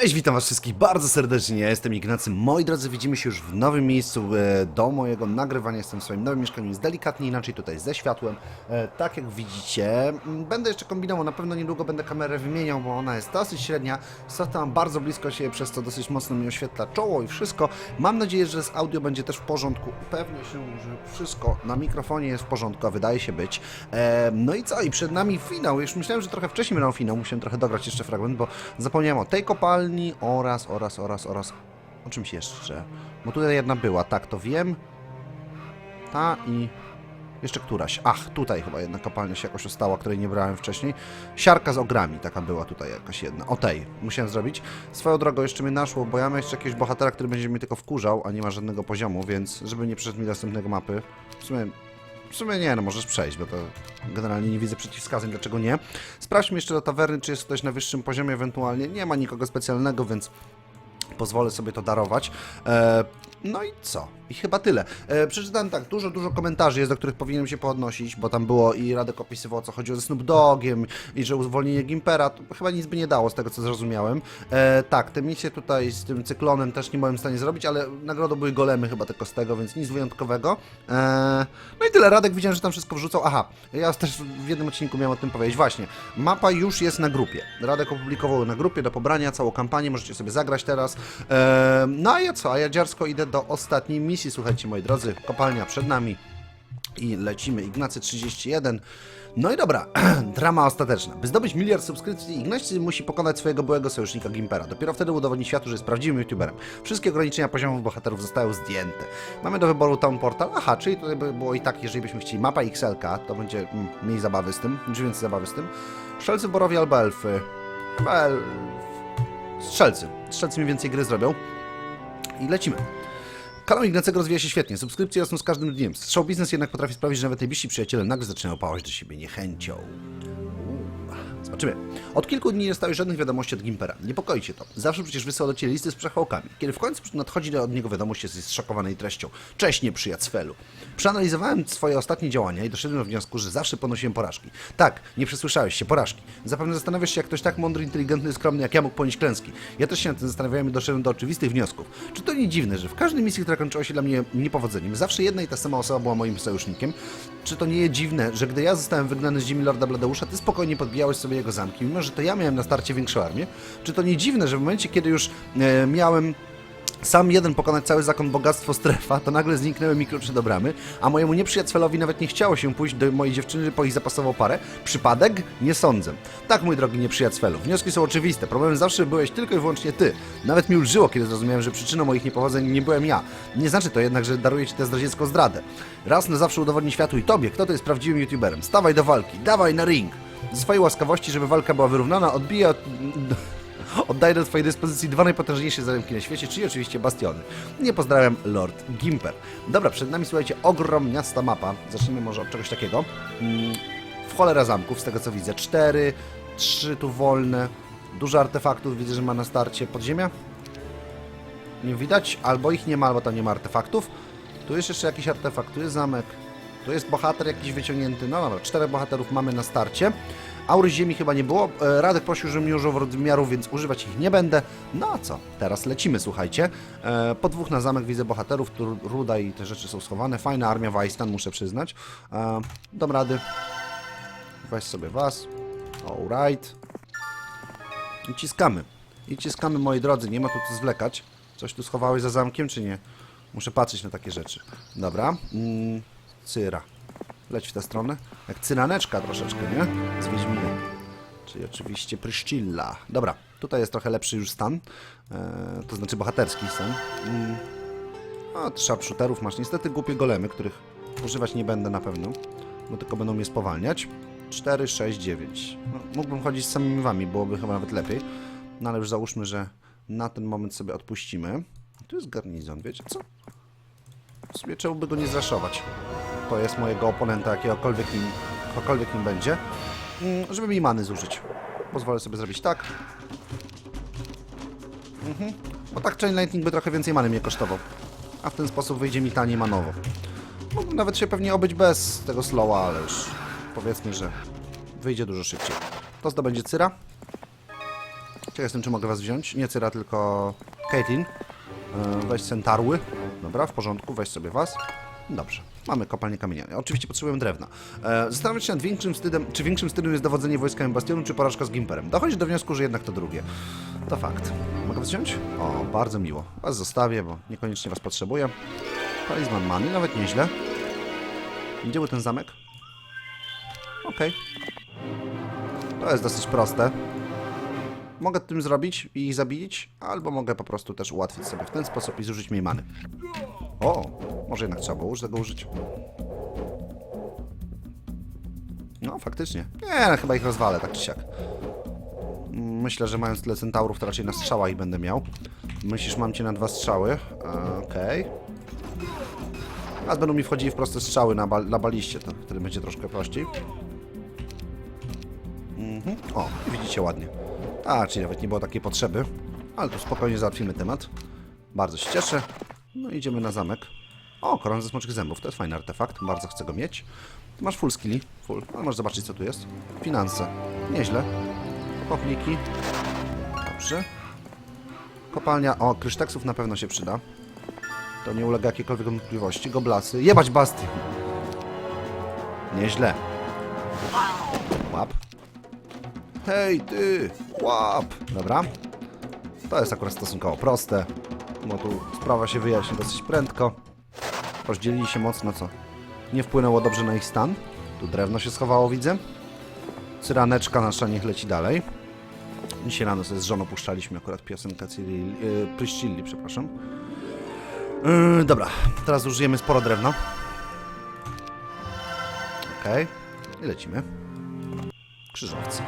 Cześć, witam was wszystkich bardzo serdecznie, ja jestem Ignacy. Moi drodzy, widzimy się już w nowym miejscu e, do mojego nagrywania. Jestem w swoim nowym mieszkaniu, jest delikatnie inaczej tutaj ze światłem. E, Tak jak widzicie, m, będę jeszcze kombinował, na pewno niedługo będę kamerę wymieniał, bo ona jest dosyć średnia. Stawiam bardzo blisko siebie, przez co dosyć mocno mi oświetla czoło i wszystko. Mam nadzieję, że z audio będzie też w porządku. Upewnię się, że wszystko na mikrofonie jest w porządku, a wydaje się być. E, No i co? I przed nami finał. Już myślałem, że trochę wcześniej miał finał. Musiałem trochę dograć jeszcze fragment, bo zapomniałem o tej kopalni oraz, oraz, oraz, oraz o czymś jeszcze. Bo tutaj jedna była, tak, to wiem. Ta i jeszcze któraś. Ach, tutaj chyba jedna kopalnia się jakoś ostała, której nie brałem wcześniej. Siarka z ogrami, taka była tutaj jakaś jedna. O tej musiałem zrobić. Swoją drogą jeszcze mnie naszło, bo ja mam jeszcze jakiegoś bohatera, który będzie mnie tylko wkurzał, a nie ma żadnego poziomu, więc żeby nie przeszedł mi następnego mapy. W sumie w sumie nie, no możesz przejść, bo to generalnie nie widzę przeciwwskazań, dlaczego nie. Sprawdźmy jeszcze do tawerny, czy jest ktoś na wyższym poziomie ewentualnie. Nie ma nikogo specjalnego, więc pozwolę sobie to darować. E, no i co? I chyba tyle. E, przeczytałem tak, dużo, dużo komentarzy jest, do których powinienem się podnosić, bo tam było i Radek opisywał, co chodziło ze Snoop Dogiem i że uwolnienie Gimpera, to chyba nic by nie dało z tego, co zrozumiałem. E, tak, te misje tutaj z tym cyklonem też nie byłem w stanie zrobić, ale nagrodą były golemy chyba tylko z tego, więc nic wyjątkowego. E, no i tyle, Radek widziałem, że tam wszystko wrzucał. Aha, ja też w jednym odcinku miałem o tym powiedzieć. Właśnie, mapa już jest na grupie. Radek opublikował na grupie do pobrania, całą kampanię, możecie sobie zagrać teraz. E, no a ja co? A ja dziarsko idę do ostatniej misji, słuchajcie moi drodzy, kopalnia przed nami i lecimy. Ignacy 31. No i dobra, drama ostateczna. By zdobyć miliard subskrypcji, Ignacy musi pokonać swojego byłego sojusznika Gimpera. Dopiero wtedy udowodni światu, że jest prawdziwym youtuberem. Wszystkie ograniczenia poziomów bohaterów zostały zdjęte. Mamy do wyboru Town Portal. Aha, czyli tutaj by było i tak, jeżeli byśmy chcieli mapa XLK, to będzie mm, mniej zabawy z tym, czy więcej zabawy z tym. Strzelcy, borowie albo elfy. Chyba el... Strzelcy. Strzelcy mi więcej gry zrobią. I lecimy. Kanał Ignacego rozwija się świetnie, subskrypcje rosną z każdym dniem. Show biznes jednak potrafi sprawić, że nawet najbliżsi przyjaciele nagle zaczynają pałać do siebie niechęcią. Zobaczymy. Od kilku dni nie dostałeś żadnych wiadomości od Gimpera. Niepokoi cię to. Zawsze przecież wysyłał do ciebie listy z przechwałkami. Kiedy w końcu nadchodzi od niego wiadomość, jesteś zszokowany jej treścią. Cześć, nieprzyjac Felu. Przeanalizowałem swoje ostatnie działania i doszedłem do wniosku, że zawsze ponosiłem porażki. Tak, nie przesłyszałeś się, porażki. Zapewne zastanawiasz się, jak ktoś tak mądry, inteligentny, skromny jak ja mógł ponieść klęski. Ja też się nad tym zastanawiałem i doszedłem do oczywistych wniosków. Czy to nie dziwne, że w każdej misji, która kończyła się dla mnie niepowodzeniem, zawsze jedna i ta sama osoba była moim sojusznikiem? Czy to nie jest dziwne, że gdy ja zostałem wygnany z ziemi Lorda Bladeusza, ty spokojnie podbijałeś sobie jego zamki, mimo że to ja miałem na starcie większą armię? Czy to nie dziwne, że w momencie, kiedy już e, miałem sam jeden pokonać cały zakon bogactwo strefa, to nagle zniknęły mi klucze do bramy, a mojemu nieprzyjacielowi nawet nie chciało się pójść do mojej dziewczyny, po ich zapasował parę. Przypadek? Nie sądzę. Tak, mój drogi nieprzyjacielu, wnioski są oczywiste. Problemem zawsze byłeś tylko i wyłącznie ty. Nawet mi ulżyło, kiedy zrozumiałem, że przyczyną moich niepowodzeń nie byłem ja. Nie znaczy to jednak, że daruję ci tę zdradziecką zdradę. Raz na zawsze udowodni światu i tobie, kto to jest prawdziwym youtuberem. Stawaj do walki, dawaj na ring. Ze swojej łaskawości, żeby walka była wyrównana, odbija od... Oddaję do Twojej dyspozycji dwa najpotężniejsze zaremki na świecie, czyli oczywiście bastiony. Nie pozdrawiam, Lord Gimper. Dobra, przed nami, słuchajcie, ogromniasta mapa. Zacznijmy może od czegoś takiego. Mm, W cholera zamków, z tego co widzę. Cztery, trzy tu wolne. Dużo artefaktów widzę, że ma na starcie podziemia. Nie widać, albo ich nie ma, albo tam nie ma artefaktów. Tu jest jeszcze jakiś artefakt, tu jest zamek. Tu jest bohater jakiś wyciągnięty. No dobra, czterech bohaterów mamy na starcie. Aury ziemi chyba nie było. E, Radek prosił, żebym nie użył rozmiarów, więc używać ich nie będę. No a co? Teraz lecimy, słuchajcie. E, Po dwóch na zamek widzę bohaterów, tu ruda i te rzeczy są schowane. Fajna armia Weistan, muszę przyznać. E, Dam rady. Weź sobie was. Alright. I ciskamy. I ciskamy, moi drodzy. Nie ma tu co zwlekać. Coś tu schowałeś za zamkiem, czy nie? Muszę patrzeć na takie rzeczy. Dobra. Mm, cyra. Leć w tę stronę. Jak cyraneczka troszeczkę, nie? Z Wiedźmina. Czyli oczywiście Pryszcilla. Dobra, tutaj jest trochę lepszy już stan. E, to znaczy bohaterski stan. Mm. A, sharpshooterów masz. Niestety głupie golemy, których używać nie będę na pewno. Bo tylko będą mnie spowalniać. 4, 6, 9. No, mógłbym chodzić z samymi wami, byłoby chyba nawet lepiej. No ale już załóżmy, że na ten moment sobie odpuścimy. Tu jest garnizon, wiecie co? W sumie trzeba by go nie zraszować. To jest mojego oponenta, jakiegokolwiek nim, kogokolwiek nim będzie. Mm, Żeby mi many zużyć. Pozwolę sobie zrobić tak. Mhm. Bo tak Chain Lightning by trochę więcej many mnie kosztował. A w ten sposób wyjdzie mi taniej manowo. Mógłbym nawet się pewnie obyć bez tego slowa, ale już powiedzmy, że wyjdzie dużo szybciej. To zdobędzie Cyra. Ciekaw jestem, czy mogę was wziąć. Nie Cyra, tylko Caitlyn. E, Weź centarły. Dobra, w porządku, weź sobie was. Dobrze, mamy kopalnię kamienia. Oczywiście potrzebujemy drewna. E, zastanawiam się nad większym wstydem, czy większym wstydem jest dowodzenie wojskami Bastionu, czy porażka z Gimperem. Dochodzi do wniosku, że jednak to drugie. To fakt. Mogę was wziąć? O, bardzo miło. Was zostawię, bo niekoniecznie was potrzebuję. Talizman Many, nawet nieźle. Gdzie był ten zamek? Okej. To jest dosyć proste. Mogę tym zrobić i ich zabić, albo mogę po prostu też ułatwić sobie w ten sposób i zużyć mniej many. O, może jednak trzeba było tego użyć. No, faktycznie. Nie, no, chyba ich rozwalę, tak czy siak. Myślę, że mając tyle centaurów, to raczej na strzała ich będę miał. Myślisz, mam cię na dwa strzały? Okej. A będą mi wchodzili w proste strzały na, bal na baliście, to wtedy będzie troszkę prościej. Mhm. O, widzicie ładnie. A, czyli nawet nie było takiej potrzeby. Ale tu spokojnie załatwimy temat. Bardzo się cieszę. No idziemy na zamek. O, koron ze smoczych zębów. To jest fajny artefakt. Bardzo chcę go mieć. Ty masz full skilli. Full. Ale możesz zobaczyć, co tu jest. Finanse. Nieźle. Pochniki. Dobrze. Kopalnia. O, krysztaksów na pewno się przyda. To nie ulega jakiejkolwiek wątpliwości. Goblasy. Jebać basty. Nieźle. Łap. Hej, ty! Łap! Dobra. To jest akurat stosunkowo proste. Bo tu sprawa się wyjaśni dosyć prędko. Rozdzielili się mocno, co nie wpłynęło dobrze na ich stan. Tu drewno się schowało, widzę. Cyraneczka nasza niech leci dalej. Dzisiaj rano sobie z żoną puszczaliśmy akurat piosenkę Cyril, yy, Pryszcilli, przepraszam. Yy, dobra, teraz użyjemy sporo drewna. Okej. I lecimy. Krzyżowcy.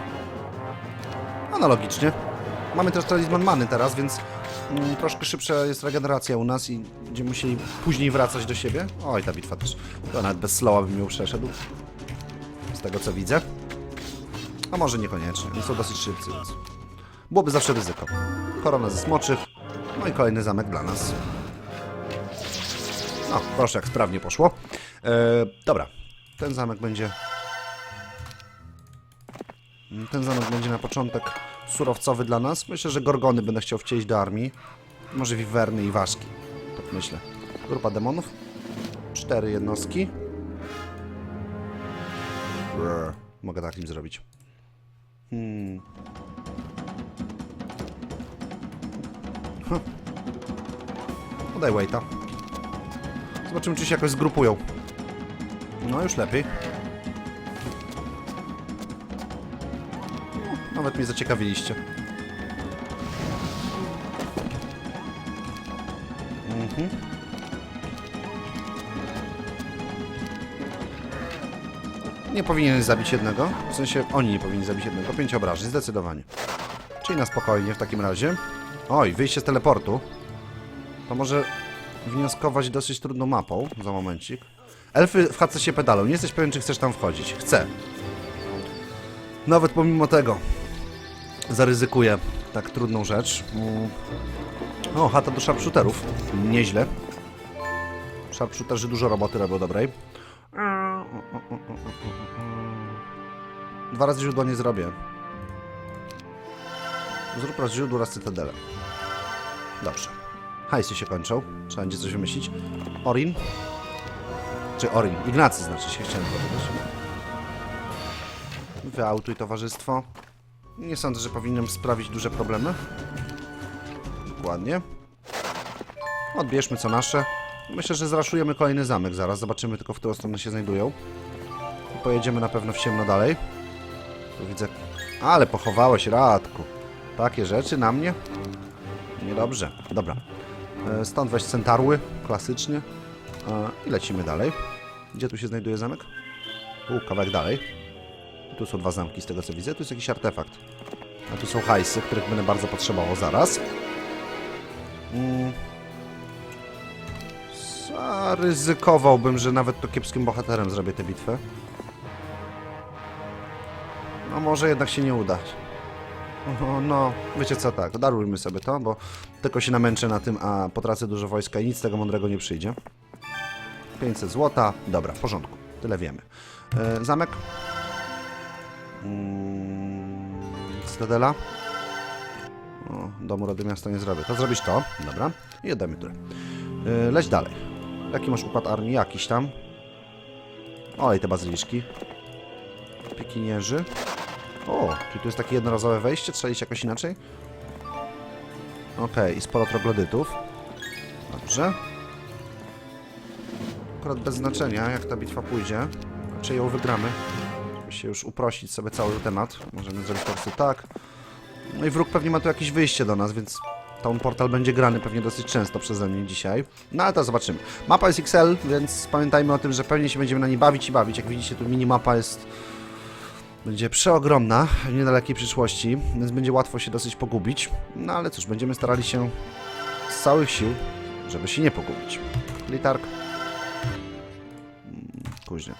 Analogicznie. Mamy też talizman many teraz, więc mm, troszkę szybsza jest regeneracja u nas i będziemy musieli później wracać do siebie. Oj, ta bitwa też. To nawet bez slowa bym ją przeszedł. Z tego co widzę. A może niekoniecznie. Oni są dosyć szybcy, więc byłoby zawsze ryzyko. Korona ze smoczych. No i kolejny zamek dla nas. No, proszę, jak sprawnie poszło. E, dobra, ten zamek będzie ten zamek będzie na początek surowcowy dla nas. Myślę, że Gorgony będę chciał wcielić do armii. Może Wiwerny i Ważki. Tak myślę. Grupa demonów. Cztery jednostki. Brr. Mogę tak im zrobić. Hmm. Podaj waita. Zobaczymy, czy się jakoś zgrupują. No, już lepiej. Nawet mnie zaciekawiliście. Mhm. Nie powinien zabić jednego. W sensie oni nie powinni zabić jednego. Pięć obrażeń, zdecydowanie. Czyli na spokojnie w takim razie. Oj, wyjście z teleportu. To może wnioskować dosyć trudną mapą. Za momencik. Elfy w chatce się pedalą. Nie jesteś pewien, czy chcesz tam wchodzić. Chcę. Nawet pomimo tego zaryzykuję tak trudną rzecz. Mm. O, chata do sharpshooterów. Nieźle. Sharpshooterzy dużo roboty robią dobrej. Dwa razy źródła nie zrobię. Zrób raz źródło, raz cytadelę. Dobrze. Hajsy się kończą. Trzeba będzie coś wymyślić. Orin. Czy Orin? Ignacy znaczy się, chciałem powiedzieć. Wyautuj towarzystwo. Nie sądzę, że powinienem sprawić duże problemy. Dokładnie. Odbierzmy co nasze. Myślę, że zraszujemy kolejny zamek zaraz. Zobaczymy tylko, w którą stronę się znajdują. I pojedziemy na pewno w ciemno dalej. Tu widzę... Ale pochowałeś, Radku. Takie rzeczy na mnie? Niedobrze. Dobra. E, Stąd weź centarły, klasycznie. E, I lecimy dalej. Gdzie tu się znajduje zamek? U, kawałek dalej. Tu są dwa zamki z tego co widzę. Tu jest jakiś artefakt. A tu są hajsy, których będę bardzo potrzebował zaraz. Mm. Zaryzykowałbym, że nawet to kiepskim bohaterem zrobię tę bitwę. No może jednak się nie uda. No, no, wiecie co, tak, darujmy sobie to, bo tylko się namęczę na tym, a potracę dużo wojska i nic z tego mądrego nie przyjdzie. 500 złota, dobra, w porządku, tyle wiemy. E, zamek? Mm, Cytadela? O, domu Rady Miasta nie zrobię. To zrobisz to. Dobra. I oddamy turę. Yy, leć dalej. Jaki masz układ armii? Jakiś tam. Olej te bazyliszki. Pikinierzy. O, czyli tu jest takie jednorazowe wejście? Trzeba iść jakoś inaczej? Okej, i sporo troglodytów. Dobrze. Akurat bez znaczenia, jak ta bitwa pójdzie. Czy ją wygramy. Żeby się już uprościć sobie cały temat. Możemy zrobić po prostu tak. No i wróg pewnie ma tu jakieś wyjście do nas, więc Town Portal będzie grany pewnie dosyć często przeze mnie dzisiaj. No ale to zobaczymy. Mapa jest XL, więc pamiętajmy o tym, że pewnie się będziemy na niej bawić i bawić. Jak widzicie, tu minimapa jest... Będzie przeogromna w niedalekiej przyszłości, więc będzie łatwo się dosyć pogubić. No ale cóż, będziemy starali się z całych sił, żeby się nie pogubić. Litark. Mm, Kuźnia.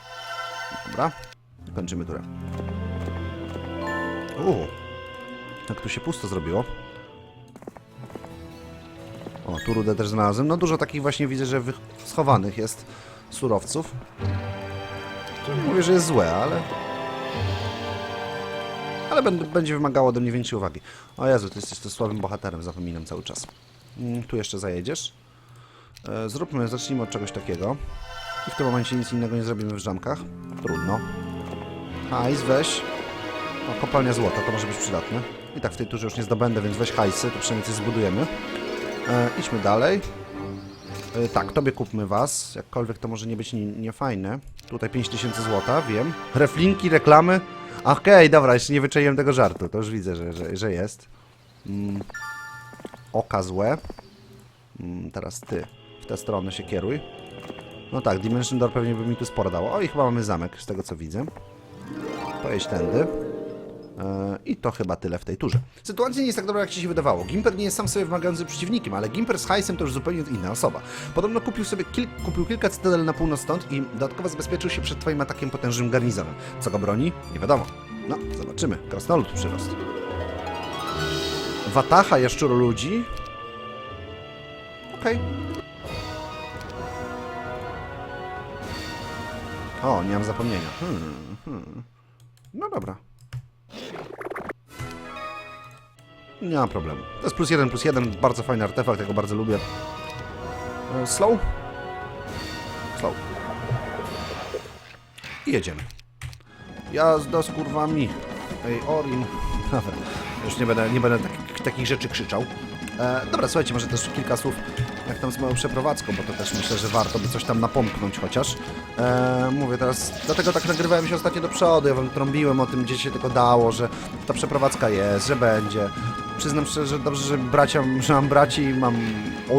Dobra. Kończymy turę. Uuu. Jak tu się pusto zrobiło. O, tu rudę też znalazłem. No dużo takich właśnie widzę, że schowanych jest surowców. Mówię, że jest złe, ale... Ale będzie wymagało ode mnie większej uwagi. O Jezu, ty jesteś to słabym bohaterem, zapominam cały czas. Mm, tu jeszcze zajedziesz. E, zróbmy, zacznijmy od czegoś takiego. I w tym momencie nic innego nie zrobimy w żamkach. Trudno. Hajs, weź. O, kopalnia złota, to może być przydatne. I tak w tej turze już nie zdobędę, więc weź hajsy, to przynajmniej coś zbudujemy. E, idźmy dalej. E, tak, tobie kupmy was, jakkolwiek to może nie być nie- niefajne. Tutaj 5000 złota, wiem. Reflinki, reklamy. Okej, dobra, jeszcze nie wyczaiłem tego żartu, to już widzę, że, że, że jest. Mm. Oka złe. Mm, teraz ty w tę stronę się kieruj. No tak, Dimension Door pewnie by mi tu sporo dało. O, i chyba mamy zamek, z tego co widzę. Pojedź tędy. E, I to chyba tyle w tej turze. Sytuacja nie jest tak dobra, jak ci się wydawało. Gimper nie jest sam sobie wymagającym przeciwnikiem, ale Gimper z hajsem to już zupełnie inna osoba. Podobno kupił sobie kil kupił kilka cytadel na północ stąd i dodatkowo zabezpieczył się przed twoim atakiem potężnym garnizonem. Co go broni? Nie wiadomo. No, zobaczymy. Krasnolud przyrost. Watacha jaszczuro ludzi. Okej. O, nie mam zapomnienia. Hmm, hmm. No dobra. Nie ma problemu. To jest plus jeden, plus jeden. Bardzo fajny artefakt, ja go bardzo lubię. E, Slow? Slow. I jedziemy. Jazda z kurwami. Ej, Orin. Dobra, już nie będę, nie będę takich, takich rzeczy krzyczał. E, dobra, słuchajcie, może też kilka słów jak tam z moją przeprowadzką, bo to też myślę, że warto by coś tam napomknąć chociaż. E, mówię teraz, dlatego tak nagrywałem się ostatnio do przodu, ja wam trąbiłem o tym, gdzie się tylko dało, że ta przeprowadzka jest, że będzie. Przyznam szczerze, że dobrze, że, bracia, że mam braci i mam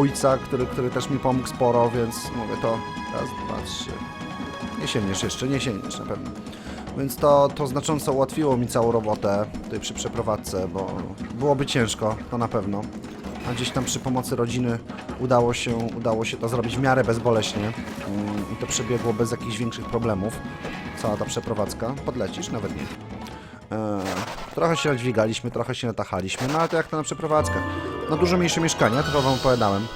ojca, który, który też mi pomógł sporo, więc mówię to raz, dwa, trzy. Nie sięgniesz jeszcze, nie sięgniesz na pewno. Więc to, to znacząco ułatwiło mi całą robotę tutaj przy przeprowadzce, bo byłoby ciężko, to na pewno. A gdzieś tam przy pomocy rodziny udało się, udało się to zrobić w miarę bezboleśnie mm, i to przebiegło bez jakichś większych problemów. Cała ta przeprowadzka. Podlecisz? Nawet nie. Eee, trochę się nadźwigaliśmy, trochę się natachaliśmy, no ale to jak to na przeprowadzkach. No dużo mniejsze mieszkanie, to wam opowiadałem.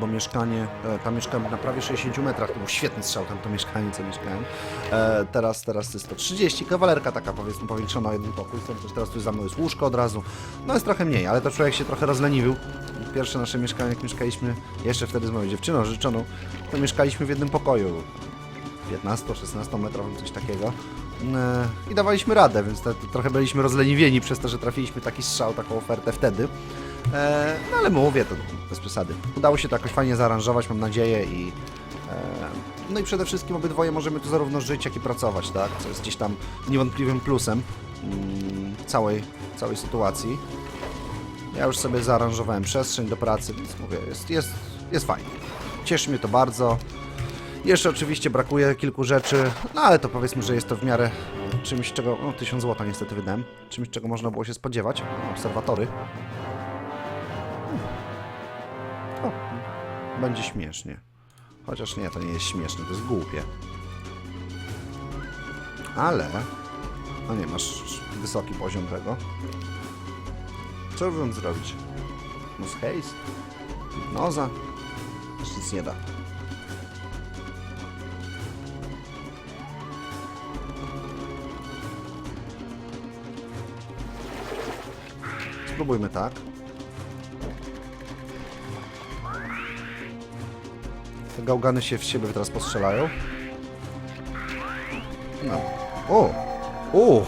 Bo mieszkanie, e, tam mieszkałem na prawie 60 metrach, to był świetny strzał tam to mieszkanie, co mieszkałem. E, teraz, teraz jest to 30, kawalerka taka powiedzmy powiększona o jeden pokój, stąd też teraz tu za mną jest łóżko od razu. No jest trochę mniej, ale to człowiek się trochę rozleniwił. Pierwsze nasze mieszkanie, jak mieszkaliśmy, jeszcze wtedy z moją dziewczyną życzoną, to mieszkaliśmy w jednym pokoju. 15-16 metrowym, coś takiego. E, I dawaliśmy radę, więc to trochę byliśmy rozleniwieni przez to, że trafiliśmy taki strzał, taką ofertę wtedy. E, no ale mówię, to bez przesady. Udało się to jakoś fajnie zaaranżować, mam nadzieję i... E, no i przede wszystkim obydwoje możemy tu zarówno żyć, jak i pracować, tak? Co jest gdzieś tam niewątpliwym plusem mm, całej, całej sytuacji. Ja już sobie zaaranżowałem przestrzeń do pracy, więc mówię, jest, jest, jest fajnie. Cieszy mnie to bardzo. Jeszcze oczywiście brakuje kilku rzeczy, no ale to powiedzmy, że jest to w miarę czymś, czego... No, 1000 złota niestety wydałem. Czymś, czego można było się spodziewać. Obserwatory. Będzie śmiesznie. Chociaż nie, to nie jest śmieszne, to jest głupie. Ale... No nie, masz wysoki poziom tego. Co bym zrobić? Z hejs? Hipnoza? Już nic nie da. Spróbujmy tak. Te gałgany się w siebie teraz postrzelają. No. O! O!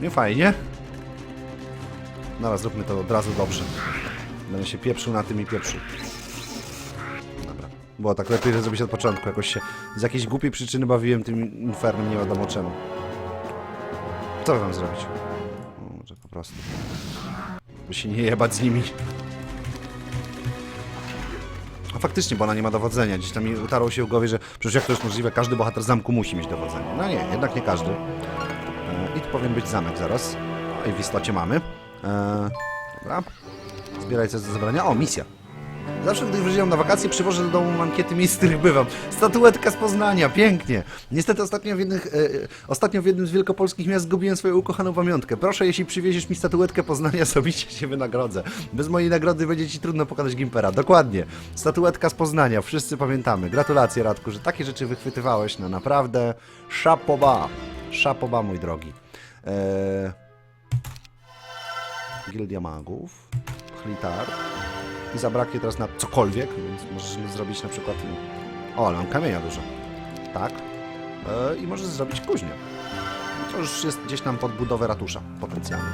Nie fajnie. Dobra, zróbmy to od razu dobrze. Będę się pieprzył na tym i pieprzył. Dobra. Było tak lepiej, że zrobić od początku. Jakoś się z jakiejś głupiej przyczyny bawiłem tym infernem, nie wiadomo czemu. Co mam zrobić? Może po prostu. By się nie jebać z nimi. A faktycznie, bo ona nie ma dowodzenia. Gdzieś tam utarło się w głowie, że przecież jak to jest możliwe, każdy bohater zamku musi mieć dowodzenie. No nie, jednak nie każdy. E, I tu powinien być zamek zaraz. O, I w istocie mamy. E, dobra. Zbieraj coś do zebrania. O, misja. Zawsze, gdy wyjeżdżam na wakacje, przywożę do domu mankiety miejsc, których bywam. Statuetka z Poznania, pięknie. Niestety ostatnio w, jednych, e, e, ostatnio w jednym z wielkopolskich miast zgubiłem swoją ukochaną pamiątkę. Proszę, jeśli przywieziesz mi statuetkę Poznania, osobiście się wynagrodzę. Bez mojej nagrody będzie ci trudno pokonać Gimpera. Dokładnie. Statuetka z Poznania, wszyscy pamiętamy. Gratulacje, Radku, że takie rzeczy wychwytywałeś. No naprawdę, szapoba. Szapoba, mój drogi. Eee... Gildia Magów, Chlitar. I zabraknie teraz na cokolwiek, więc możesz zrobić na przykład... O, ale mam kamienia dużo. Tak. E, I możesz zrobić kuźnię. To już jest gdzieś tam pod budowę ratusza, potencjalnie.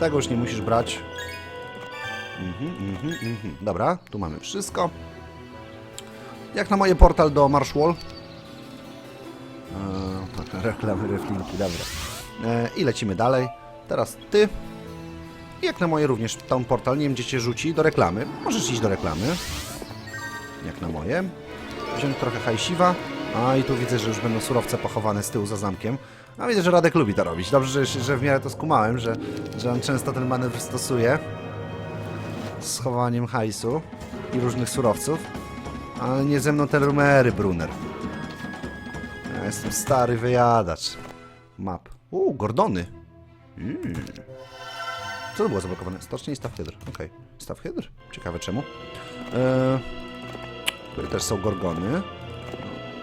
Tego już nie musisz brać. Mhm, mhm, mhm. Dobra, tu mamy wszystko. Jak na moje portal do Marshwall. Eee, reklamy, reflinki, dobra. E, I lecimy dalej. Teraz ty. Jak na moje również Town Portal, nie wiem gdzie cię rzuci, do reklamy. Możesz iść do reklamy. Jak na moje. Wziąć trochę hajsiwa. A i tu widzę, że już będą surowce pochowane z tyłu za zamkiem. A widzę, że Radek lubi to robić. Dobrze, że, że w miarę to skumałem, że, że on często ten manewr stosuje. Z chowaniem hajsu i różnych surowców. Ale nie ze mną te rumery, Brunner. Ja jestem stary wyjadacz. Map. Uuu, Gordony. Mm. Co to było zablokowane? Stocznie i staw hydr. Okej. Staw hydr? Ciekawe czemu. Eee, tutaj też są gorgony.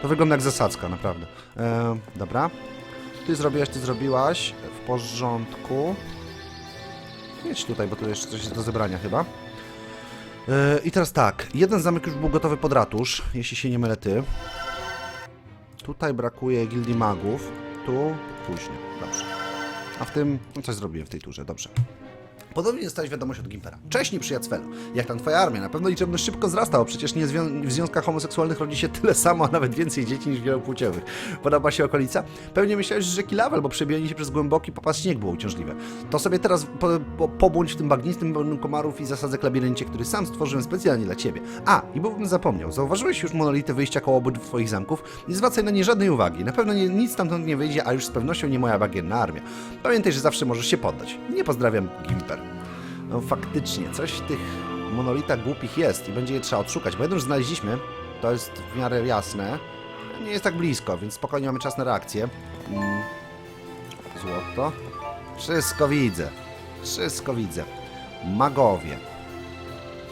To wygląda jak zasadzka, naprawdę. Eee, dobra. Ty zrobiłaś, ty zrobiłaś. W porządku. Jedź tutaj, bo tu jeszcze coś jest do zebrania chyba. Eee, I teraz tak. Jeden zamek już był gotowy pod ratusz, jeśli się nie mylę ty. Tutaj brakuje gildii magów. Tu później. Dobrze. A w tym, no coś zrobiłem w tej turze, dobrze. Podobnie dostałeś wiadomość od Gimpera. Cześć, nieprzyjacelu. Jak tam twoja armia? Na pewno liczebność szybko wzrasta, bo przecież nie zwią- w związkach homoseksualnych rodzi się tyle samo, a nawet więcej dzieci niż wielopłciowych. Podoba się okolica? Pewnie myślałeś, że rzeki Lawel, bo przebienie się przez głęboki popas śnieg było uciążliwe. To sobie teraz po, po, pobłądź w tym bagnistym pełnym komarów i zasadzek labiryncie, który sam stworzyłem specjalnie dla ciebie. A, i bo bym zapomniał, zauważyłeś już monolity wyjścia koło obydwu twoich zamków? Nie zwracaj na nie żadnej uwagi. Na pewno nie, nic stamtąd nie wyjdzie, a już z pewnością nie moja bagienna armia. Pamiętaj, że zawsze możesz się poddać. Nie pozdrawiam, Gimper. No faktycznie, coś w tych monolitach głupich jest i będzie je trzeba odszukać, bo jeden już znaleźliśmy, to jest w miarę jasne. Nie jest tak blisko, więc spokojnie mamy czas na reakcję. Złoto. Wszystko widzę. Wszystko widzę. Magowie.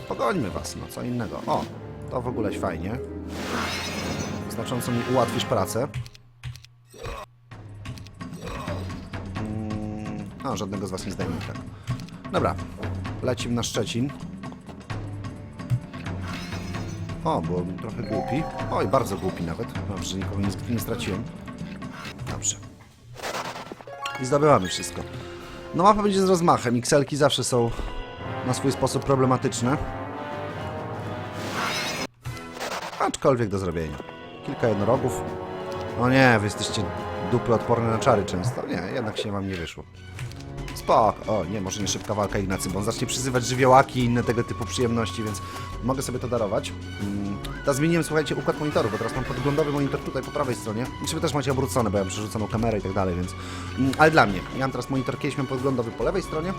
Pogońmy was, no co innego. O, to w ogóle fajnie. Znacząco mi ułatwisz pracę. Mm, A, żadnego z was nie zdejmę tak. Dobra, lecimy na Szczecin. O, byłem trochę głupi. Oj, bardzo głupi nawet. Dobrze, że nikogo nie, nie straciłem. Dobrze. I zdobywamy wszystko. No mapa będzie z rozmachem. Xelki zawsze są na swój sposób problematyczne. Aczkolwiek do zrobienia. Kilka jednorogów. O nie, wy jesteście dupy odporne na czary często. Nie, jednak się wam nie wyszło. Spok. O, nie, może nie szybka walka Ignacy, bo on zacznie przyzywać żywiołaki i inne tego typu przyjemności, więc mogę sobie to darować. Mm. Teraz zmieniłem, słuchajcie, układ monitorów, bo teraz mam podglądowy monitor tutaj po prawej stronie. Czy wy też macie obrócone, bo ja mam przerzuconą kamerę i tak dalej, więc... Mm, ale dla mnie. Ja mam teraz monitor, kiedyś miałem podglądowy po lewej stronie.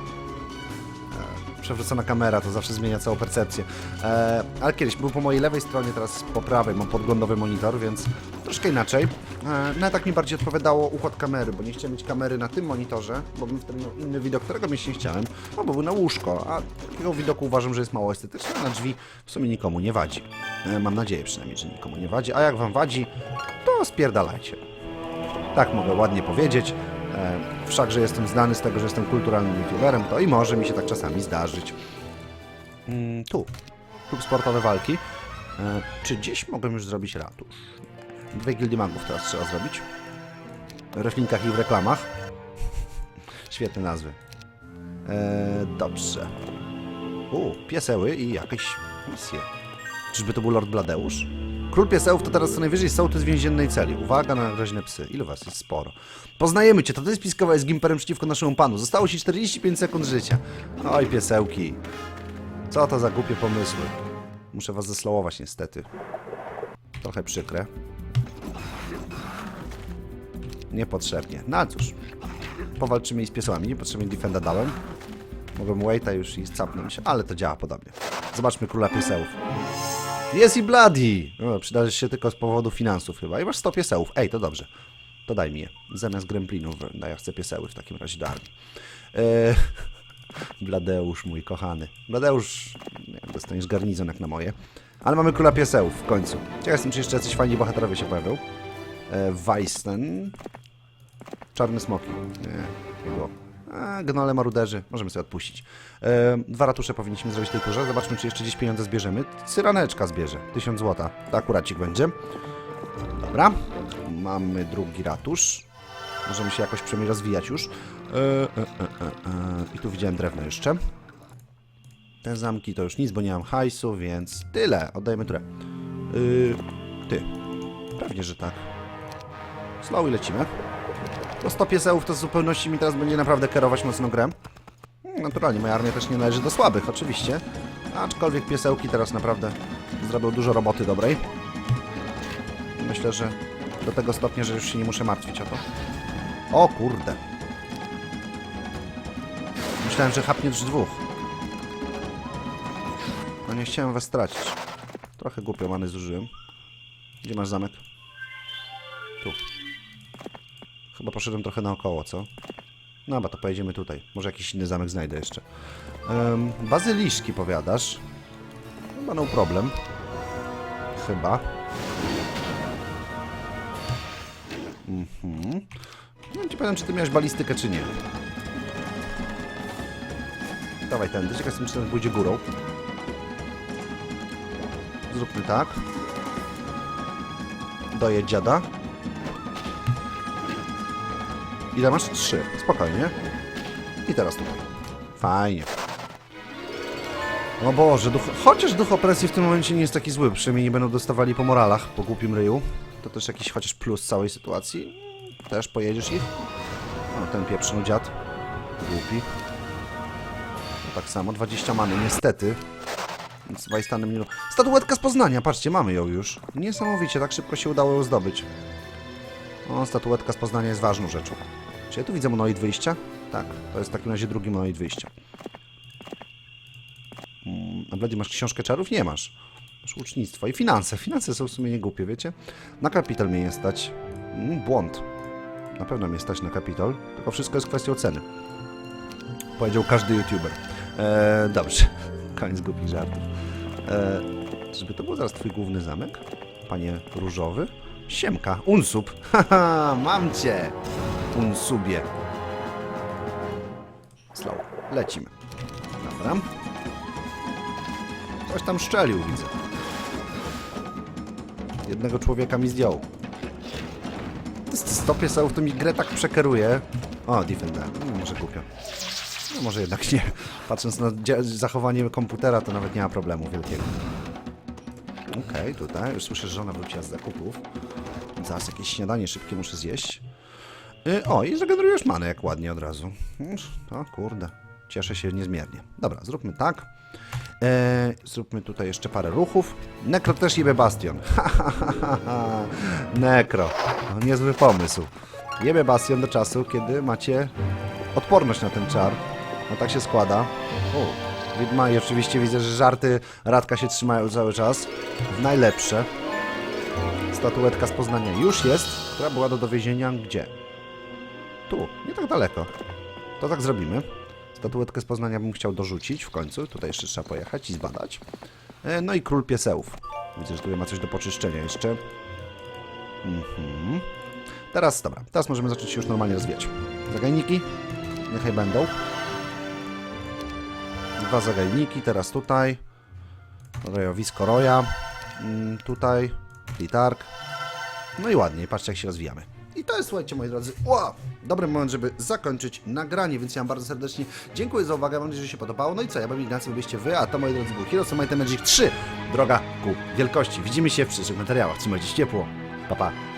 Przewrócona kamera, to zawsze zmienia całą percepcję. E, ale kiedyś był po mojej lewej stronie, teraz po prawej mam podglądowy monitor, więc troszkę inaczej. E, no tak mi bardziej odpowiadało układ kamery, bo nie chciałem mieć kamery na tym monitorze, bo bym wtedy miał inny widok, którego mieć nie chciałem, no bo był na łóżko, a takiego widoku uważam, że jest mało estetyczny, a na drzwi w sumie nikomu nie wadzi. E, mam nadzieję przynajmniej, że nikomu nie wadzi, a jak wam wadzi, to spierdalajcie. Tak mogę ładnie powiedzieć. E, wszakże jestem znany z tego, że jestem kulturalnym youtuberem, to i może mi się tak czasami zdarzyć. Mm, tu. Klub sportowe walki. E, czy gdzieś mogłem już zrobić ratusz? Dwie gildie magów teraz trzeba zrobić. W wrestlinkach i w reklamach. Świetne nazwy. E, dobrze. U, pieseły i jakieś misje. Czyżby to był Lord Bladeusz? Król piesełów to teraz co najwyżej sołtys więziennej celi. Uwaga na groźne psy. Ile was jest sporo. Poznajemy cię, to ty spiskowałeś z Gimperem przeciwko naszemu panu. Zostało ci 45 sekund życia. Oj, piesełki. Co to za głupie pomysły. Muszę was zeslowować niestety. Trochę przykre. Niepotrzebnie. No cóż. Powalczymy i z piesełami. Niepotrzebnie defenda dałem. Mogłem waita już i capnąć, ale to działa podobnie. Zobaczmy króla piesełów. Jest i Bloody! No, przydarzy się tylko z powodu finansów chyba. I masz 100 piesełów. Ej, to dobrze. To daj mi je. Zamiast gremplinów. No ja chcę pieseły w takim razie do armii. Eee, Bladeusz, mój kochany. Bladeusz, dostaniesz garnizon jak na moje. Ale mamy króla piesełów w końcu. Ciekaw jestem, czy jeszcze jacyś fajni bohaterowie się pojawią. Eee, Weisten. Czarny smoki. Nie, nie było. Gnole maruderzy. Możemy sobie odpuścić. E, dwa ratusze powinniśmy zrobić tej turze. Zobaczmy, czy jeszcze gdzieś pieniądze zbierzemy. Cyraneczka zbierze. 1000 złota. To akuracik będzie. Dobra. Mamy drugi ratusz. Możemy się jakoś przynajmniej rozwijać już. E, e, e, e, e. I tu widziałem drewno jeszcze. Te zamki to już nic, bo nie mam hajsu, więc tyle. Oddajemy turę. Yy, ty. Pewnie, że tak. Slow i lecimy. To 100 piesełów to w zupełności mi teraz będzie naprawdę kierować mocno grę. Hmm, Naturalnie, moja armia też nie należy do słabych, oczywiście. Aczkolwiek piesełki teraz naprawdę zrobią dużo roboty dobrej. Myślę, że do tego stopnia, że już się nie muszę martwić o to. O kurde. Myślałem, że chapnie dwóch. No nie chciałem was stracić. Trochę głupio many zużyłem. Gdzie masz zamek? Tu. Chyba poszedłem trochę naokoło, co? No, bo to pojedziemy tutaj. Może jakiś inny zamek znajdę jeszcze. Um, bazyliszki, powiadasz? Chyba no problem. Chyba. Mhm. Nie wiem, ci powiem, czy ty miałeś balistykę, czy nie. Dawaj tędy. Ciekaw jestem, czy ten pójdzie górą. Zróbmy tak. Dojedź dziada. Ile masz? Trzy. Spokojnie. I teraz tutaj. Fajnie. O Boże, duch... chociaż duch opresji w tym momencie nie jest taki zły, przynajmniej nie będą dostawali po moralach, po głupim ryju. To też jakiś chociaż plus całej sytuacji. Też pojedziesz ich? O, ten pieprzny dziad. Głupi. No, tak samo, 20 many, niestety. Z Wajstanem nie... Statuetka z Poznania, patrzcie, mamy ją już. Niesamowicie, tak szybko się udało ją zdobyć. O, statuetka z Poznania jest ważną rzeczą. Czy ja tu widzę monoid wyjścia? Tak, to jest w takim razie drugi monoid wyjścia. Mm, a Blady, masz książkę czarów? Nie masz. Masz ucznictwo i finanse. Finanse są w sumie nie głupie, wiecie? Na kapital mnie nie stać. Mm, błąd. Na pewno mnie stać na kapital, tylko wszystko jest kwestią ceny. Powiedział każdy youtuber. Eee, dobrze. Koniec głupich żartów. Eee, żeby to był zaraz twój główny zamek? Panie Różowy? Siemka, unsub. Haha, mam cię. Unsubie. Slow. Lecimy. Dobra. Coś tam szczelił, widzę. Jednego człowieka mi zdjął. Stopie sołów to mi grę tak przekeruje. O, Defender. No, może głupio. No może jednak nie. Patrząc na zachowanie komputera, to nawet nie ma problemu wielkiego. Okej, tutaj. Już słyszę, że żona wróciła z zakupów. Zaraz jakieś śniadanie szybkie muszę zjeść. Y, o, i zregenerujesz manę jak ładnie od razu. O kurde. Cieszę się niezmiernie. Dobra, zróbmy tak. E, zróbmy tutaj jeszcze parę ruchów. Nekro też jebie bastion. Ha. Nekro. No, niezły pomysł. Jebie bastion do czasu, kiedy macie odporność na ten czar. No tak się składa. O, Widma i oczywiście widzę, że żarty Radka się trzymają cały czas. W najlepsze. Statuetka z Poznania już jest, która była do dowiezienia gdzie? Tu, nie tak daleko. To tak zrobimy. Statuetkę z Poznania bym chciał dorzucić w końcu. Tutaj jeszcze trzeba pojechać i zbadać. E, No i Król Piesełów. Widzę, że tutaj ma coś do poczyszczenia jeszcze. Mhm. Teraz, dobra, teraz możemy zacząć się już normalnie rozwijać. Zagajniki? Niechaj będą. Dwa zagajniki, teraz tutaj. Rojowisko roja. Mm, tutaj. Litark. No i ładnie, patrzcie jak się rozwijamy. I to jest, słuchajcie, moi drodzy, wow, dobry moment, żeby zakończyć nagranie, więc ja wam bardzo serdecznie dziękuję za uwagę, mam nadzieję, że się podobało. No i co, ja bym Ignacy, byliście wy, a to, moi drodzy, był Heroes of Might and Magic 3, droga ku wielkości. Widzimy się w przyszłych materiałach. Trzymajcie się ciepło. Pa, pa.